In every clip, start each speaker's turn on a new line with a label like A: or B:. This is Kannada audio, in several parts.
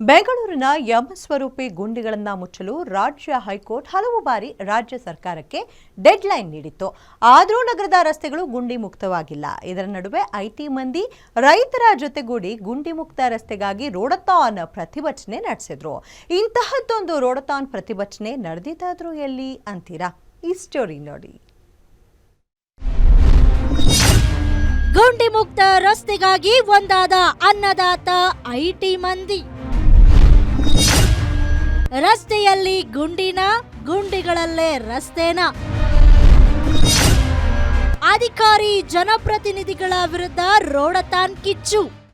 A: ಬೆಂಗಳೂರಿನ ಯಮಸ್ವರೂಪಿ ಗುಂಡಿಗಳನ್ನು ಮುಚ್ಚಲು ರಾಜ್ಯ ಹೈಕೋರ್ಟ್ ಹಲವು ಬಾರಿ ರಾಜ್ಯ ಸರ್ಕಾರಕ್ಕೆ ಡೆಡ್ಲೈನ್ ನೀಡಿತ್ತು. ಆದರೂ ನಗರದ ರಸ್ತೆಗಳು ಗುಂಡಿ ಮುಕ್ತವಾಗಿಲ್ಲ. ಇದರ ನಡುವೆ ಐಟಿ ಮಂದಿ ರೈತರ ಜೊತೆಗೂಡಿ ಗುಂಡಿ ಮುಕ್ತ ರಸ್ತೆಗಾಗಿ ರೋಡತಾನ್ ಪ್ರತಿಭಟನೆ ನಡೆಸಿದ್ರು. ಇಂತಹದ್ದೊಂದು ರೋಡತಾನ್ ಪ್ರತಿಭಟನೆ ನಡೆದಿದ್ದಾದ್ರೂ ಎಲ್ಲಿ ಅಂತೀರಾ? ಈ ಸ್ಟೋರಿ ನೋಡಿ.
B: ಗುಂಡಿ ಮುಕ್ತ ರಸ್ತೆಗಾಗಿ ಒಂದಾದ ಅನ್ನದಾತ ಐಟಿ ಮಂದಿ. ರಸ್ತೆಯಲ್ಲಿ ಗುಂಡಿನ ಗುಂಡಿಗಳಲ್ಲೇ ರಸ್ತೆನ. ಅಧಿಕಾರಿ ಜನಪ್ರತಿನಿಧಿಗಳ ವಿರುದ್ಧ ರೋಡತಾನ್ ಕಿಚ್ಚು.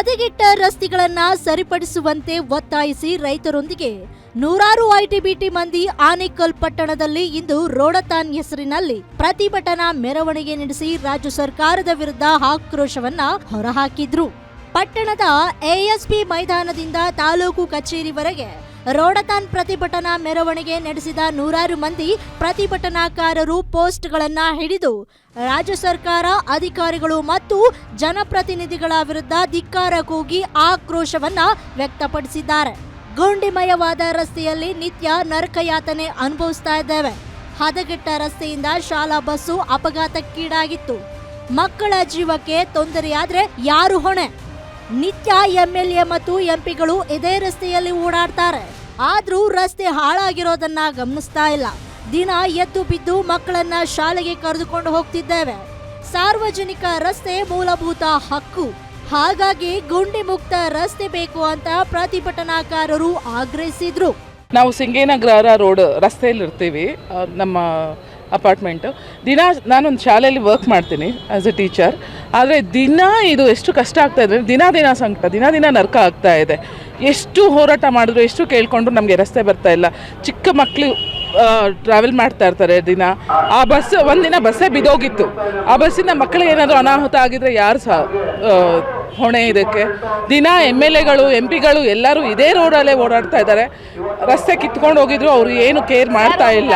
B: ಹದಗೆಟ್ಟ ರಸ್ತೆಗಳನ್ನ ಸರಿಪಡಿಸುವಂತೆ ಒತ್ತಾಯಿಸಿ ರೈತರೊಂದಿಗೆ ನೂರಾರು ಐಟಿಬಿಟಿ ಮಂದಿ ಆನೇಕಲ್ ಪಟ್ಟಣದಲ್ಲಿ ಇಂದು ರೋಡತಾನ್ ಹೆಸರಿನಲ್ಲಿ ಪ್ರತಿಭಟನಾ ಮೆರವಣಿಗೆ ನಡೆಸಿ ರಾಜ್ಯ ಸರ್ಕಾರದ ವಿರುದ್ಧ ಆಕ್ರೋಶವನ್ನ ಹೊರಹಾಕಿದ್ರು. ಪಟ್ಟಣದ ಎಎಸ್ಪಿ ಮೈದಾನದಿಂದ ತಾಲೂಕು ಕಚೇರಿವರೆಗೆ ರೋಡತಾನ್ ಪ್ರತಿಭಟನಾ ಮೆರವಣಿಗೆ ನಡೆಸಿದ ನೂರಾರು ಮಂದಿ ಪ್ರತಿಭಟನಾಕಾರರು ಪೋಸ್ಟ್ಗಳನ್ನು ಹಿಡಿದು ರಾಜ್ಯ ಸರ್ಕಾರ, ಅಧಿಕಾರಿಗಳು ಮತ್ತು ಜನಪ್ರತಿನಿಧಿಗಳ ವಿರುದ್ಧ ಧಿಕ್ಕಾರ ಕೂಗಿ ಆಕ್ರೋಶವನ್ನು ವ್ಯಕ್ತಪಡಿಸಿದ್ದಾರೆ. ಗುಂಡಿಮಯವಾದ ರಸ್ತೆಯಲ್ಲಿ ನಿತ್ಯ ನರಕಯಾತನೆ ಅನುಭವಿಸ್ತಾ ಇದ್ದೇವೆ. ಹದಗೆಟ್ಟ ರಸ್ತೆಯಿಂದ ಶಾಲಾ ಬಸ್ಸು ಅಪಘಾತಕ್ಕೀಡಾಗಿತ್ತು. ಮಕ್ಕಳ ಜೀವಕ್ಕೆ ತೊಂದರೆಯಾದರೆ ಯಾರು ಹೊಣೆ? ನಿತ್ಯ ಎಂಎಲ್ಎ ಮತ್ತು ಎಂಪಿಗಳು ಇದೇ ರಸ್ತೆಯಲ್ಲಿ ಓಡಾಡ್ತಾರೆ. ಆದ್ರೂ ರಸ್ತೆ ಹಾಳಾಗಿರೋದನ್ನ ಗಮನಿಸ್ತಾ ಇಲ್ಲ. ದಿನ ಎದ್ದು ಬಿದ್ದು ಮಕ್ಕಳನ್ನ ಶಾಲೆಗೆ ಕರೆದುಕೊಂಡು ಹೋಗ್ತಿದ್ದೇವೆ. ಸಾರ್ವಜನಿಕ ರಸ್ತೆ ಮೂಲಭೂತ ಹಕ್ಕು. ಹಾಗಾಗಿ ಗುಂಡಿ ಮುಕ್ತ ರಸ್ತೆ ಬೇಕು ಅಂತ ಪ್ರತಿಭಟನಾಕಾರರು ಆಗ್ರಹಿಸಿದ್ರು.
C: ನಾವು ಸಿಂಗೇನಗರ ರೋಡ್ ರಸ್ತೆಯಲ್ಲಿ ಇರ್ತೀವಿ ನಮ್ಮ ಅಪಾರ್ಟ್ಮೆಂಟು ದಿನ ನಾನೊಂದು ಶಾಲೆಯಲ್ಲಿ ವರ್ಕ್ ಮಾಡ್ತೀನಿ ಆ್ಯಸ್ ಎ ಟೀಚರ್ ಆದರೆ ದಿನ ಇದು ಎಷ್ಟು ಕಷ್ಟ ಆಗ್ತಾ ಇದೆ ದಿನ ದಿನ ಸಂಕಟ, ದಿನ ದಿನ ನರ್ಕ ಆಗ್ತಾ ಇದೆ. ಎಷ್ಟು ಹೋರಾಟ ಮಾಡಿದ್ರು, ಎಷ್ಟು ಕೇಳ್ಕೊಂಡ್ರು ನಮಗೆ ರಸ್ತೆ ಬರ್ತಾ ಇಲ್ಲ. ಚಿಕ್ಕ ಮಕ್ಕಳು ಟ್ರಾವೆಲ್ ಮಾಡ್ತಾ ಇರ್ತಾರೆ ದಿನ. ಆ ಬಸ್ ಒಂದಿನ ಬಸ್ಸೇ ಬಿದ್ದೋಗಿತ್ತು. ಆ ಬಸ್ಸಿನ ಮಕ್ಕಳಿಗೆ ಏನಾದರೂ ಅನಾಹುತ ಆಗಿದ್ರೆ ಯಾರು ಸಹ ಹೊಣೆ ಇದಕ್ಕೆ? ದಿನ ಎಂ ಎಲ್ ಎಗಳು ಎಂ ಪಿಗಳು ಎಲ್ಲರೂ ಇದೇ ರೋಡಲ್ಲೇ ಓಡಾಡ್ತಾ ಇದ್ದಾರೆ. ರಸ್ತೆ ಕಿತ್ಕೊಂಡು ಹೋಗಿದ್ರು, ಅವರು ಏನು ಕೇರ್ ಮಾಡ್ತಾ ಇಲ್ಲ.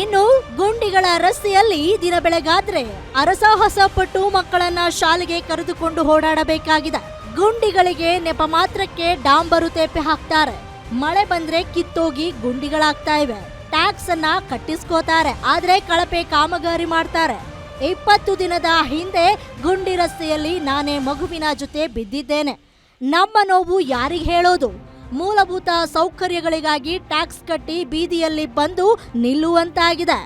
B: ಇನ್ನು ಗುಂಡಿಗಳ ರಸ್ತೆಯಲ್ಲಿ ದಿನ ಬೆಳಗಾದ್ರೆ ಅರಸಾಹಸ ಪಟ್ಟು ಮಕ್ಕಳನ್ನ ಶಾಲೆಗೆ ಕರೆದುಕೊಂಡು ಓಡಾಡಬೇಕಾಗಿದೆ. ಗುಂಡಿಗಳಿಗೆ ನೆಪ ಮಾತ್ರಕ್ಕೆ ಡಾಂಬರು ತೇಪೆ ಹಾಕ್ತಾರೆ. ಮಳೆ ಬಂದ್ರೆ ಕಿತ್ತೋಗಿ ಗುಂಡಿಗಳಾಗ್ತಾ ಇವೆ. ಟ್ಯಾಕ್ಸ್ ಅನ್ನ ಕಟ್ಟಿಸ್ಕೋತಾರೆ. ಆದ್ರೆ ಕಳಪೆ ಕಾಮಗಾರಿ ಮಾಡ್ತಾರೆ. ಇಪ್ಪತ್ತು ದಿನದ ಹಿಂದೆ ಗುಂಡಿ ರಸ್ತೆಯಲ್ಲಿ ನಾನೇ ಮಗುವಿನ ಜೊತೆ ಬಿದ್ದಿದ್ದೇನೆ. ನಮ್ಮ ನೋವು ಯಾರಿಗೆ ಹೇಳೋದು? ಮೂಲಭೂತ ಸೌಕರ್ಯಗಳಿಗಾಗಿ ಟ್ಯಾಕ್ಸ್ ಕಟ್ಟಿ ಬೀದಿಯಲ್ಲಿ ಬಂದು ನಿಲ್ಲುವಂತಾಗಿದೆ.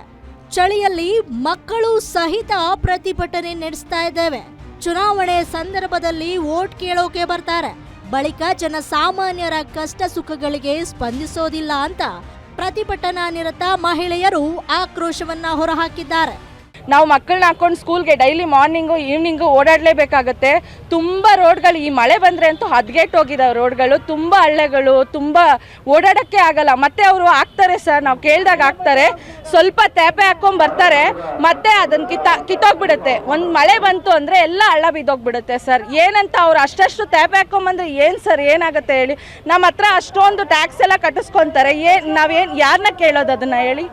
B: ಚಳಿಯಲ್ಲಿ ಮಕ್ಕಳು ಸಹಿತ ಪ್ರತಿಭಟನೆ ನಡೆಸ್ತಾ ಇದ್ದೇವೆ. ಚುನಾವಣೆ ಸಂದರ್ಭದಲ್ಲಿ ವೋಟ್ ಕೇಳೋಕೆ ಬರ್ತಾರೆ. ಬಳಿಕ ಜನಸಾಮಾನ್ಯರ ಕಷ್ಟ ಸುಖಗಳಿಗೆ ಸ್ಪಂದಿಸೋದಿಲ್ಲ ಅಂತ ಪ್ರತಿಭಟನಾ ನಿರತ ಮಹಿಳೆಯರು ಆಕ್ರೋಶವನ್ನ ಹೊರಹಾಕಿದ್ದಾರೆ.
D: ನಾವು ಮಕ್ಕಳನ್ನ ಹಾಕೊಂಡು ಸ್ಕೂಲ್ಗೆ ಡೈಲಿ ಮಾರ್ನಿಂಗು ಈವ್ನಿಂಗು ಓಡಾಡಲೇಬೇಕಾಗತ್ತೆ. ತುಂಬ ರೋಡ್ಗಳು ಈ ಮಳೆ ಬಂದರೆ ಅಂತೂ ಹದ್ಗೆಟ್ಟು ಹೋಗಿದಾವೆ ರೋಡ್ಗಳು ತುಂಬ ಹಳ್ಳೆಗಳು, ತುಂಬ ಓಡಾಡೋಕ್ಕೆ ಆಗಲ್ಲ. ಮತ್ತೆ ಅವರು ಹಾಕ್ತಾರೆ ಸರ್ ನಾವು ಕೇಳಿದಾಗ ಹಾಕ್ತಾರೆ. ಸ್ವಲ್ಪ ತೇಪೆ ಹಾಕ್ಕೊಂಡು ಬರ್ತಾರೆ. ಮತ್ತೆ ಅದನ್ನು ಕಿತ್ತ ಕಿತ್ತೋಗ್ಬಿಡುತ್ತೆ. ಒಂದು ಮಳೆ ಬಂತು ಅಂದರೆ ಎಲ್ಲ ಹಳ್ಳ ಬಿದ್ದೋಗ್ಬಿಡುತ್ತೆ ಸರ್ ಏನಂತ ಅವ್ರು ಅಷ್ಟಷ್ಟು ತೇಪೆ ಹಾಕ್ಕೊಂಬಂದ್ರೆ ಏನು ಸರ್ ಏನಾಗುತ್ತೆ ಹೇಳಿ. ನಮ್ಮ ಹತ್ರ ಅಷ್ಟೊಂದು ಟ್ಯಾಕ್ಸ್ ಎಲ್ಲ ಕಟ್ಟಿಸ್ಕೊತಾರೆ. ಏನು ನಾವೇನು ಯಾರನ್ನ ಕೇಳೋದು ಅದನ್ನು ಹೇಳಿ?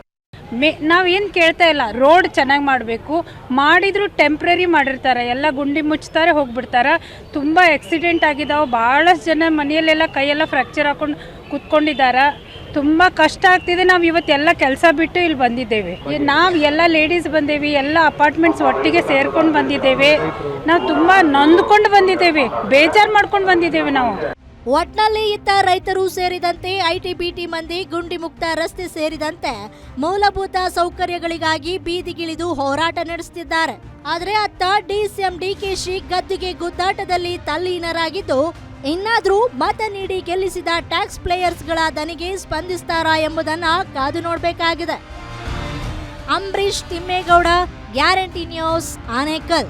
E: ಮೇ ನಾವೇನು ಕೇಳ್ತಾ ಇಲ್ಲ. ರೋಡ್ ಚೆನ್ನಾಗಿ ಮಾಡಬೇಕು. ಮಾಡಿದರೂ ಟೆಂಪ್ರರಿ ಮಾಡಿರ್ತಾರೆ. ಎಲ್ಲ ಗುಂಡಿ ಮುಚ್ತಾರೆ, ಹೋಗ್ಬಿಡ್ತಾರೆ. ತುಂಬ ಆಕ್ಸಿಡೆಂಟ್ ಆಗಿದಾವೆ. ಭಾಳಷ್ಟು ಜನ ಮನೆಯಲ್ಲೆಲ್ಲ ಕೈಯೆಲ್ಲ ಫ್ರ್ಯಾಕ್ಚರ್ ಹಾಕೊಂಡು ಕುತ್ಕೊಂಡಿದ್ದಾರೆ. ತುಂಬ ಕಷ್ಟ ಆಗ್ತಿದೆ. ನಾವು ಇವತ್ತೆಲ್ಲ ಕೆಲಸ ಬಿಟ್ಟು ಇಲ್ಲಿ ಬಂದಿದ್ದೇವೆ. ನಾವು ಎಲ್ಲ ಲೇಡೀಸ್ ಬಂದೇವಿ. ಎಲ್ಲ ಅಪಾರ್ಟ್ಮೆಂಟ್ಸ್ ಒಟ್ಟಿಗೆ ಸೇರ್ಕೊಂಡು ಬಂದಿದ್ದೇವೆ. ನಾವು ತುಂಬ ನೊಂದ್ಕೊಂಡು ಬಂದಿದ್ದೇವೆ. ಬೇಜಾರು ಮಾಡ್ಕೊಂಡು ಬಂದಿದ್ದೇವೆ ನಾವು.
B: ಒಟ್ನಲ್ಲಿ ಇತ್ತ ರೈತರು ಸೇರಿದಂತೆ ಐಟಿ ಬಿಟಿ ಮಂದಿ ಗುಂಡಿ ಮುಕ್ತ ರಸ್ತೆ ಸೇರಿದಂತೆ ಮೂಲಭೂತ ಸೌಕರ್ಯಗಳಿಗಾಗಿ ಬೀದಿಗಿಳಿದು ಹೋರಾಟ ನಡೆಸುತ್ತಿದ್ದಾರೆ. ಆದರೆ ಅತ್ತ ಡಿಸಿಎಂ ಡಿಕೆಶಿ ಗದ್ದುಗೆ ಗುದ್ದಾಟದಲ್ಲಿ ತಲ್ಲೀನರಾಗಿದ್ದು, ಇನ್ನಾದರೂ ಮತ ನೀಡಿ ಗೆಲ್ಲಿಸಿದ ಟ್ಯಾಕ್ಸ್ ಪ್ಲೇಯರ್ಸ್ಗಳ ದನಿಗೆ ಸ್ಪಂದಿಸ್ತಾರಾ ಎಂಬುದನ್ನ ಕಾದು ನೋಡಬೇಕಾಗಿದೆ. Ambareesh Thimmegowda, guarantee news Anekal.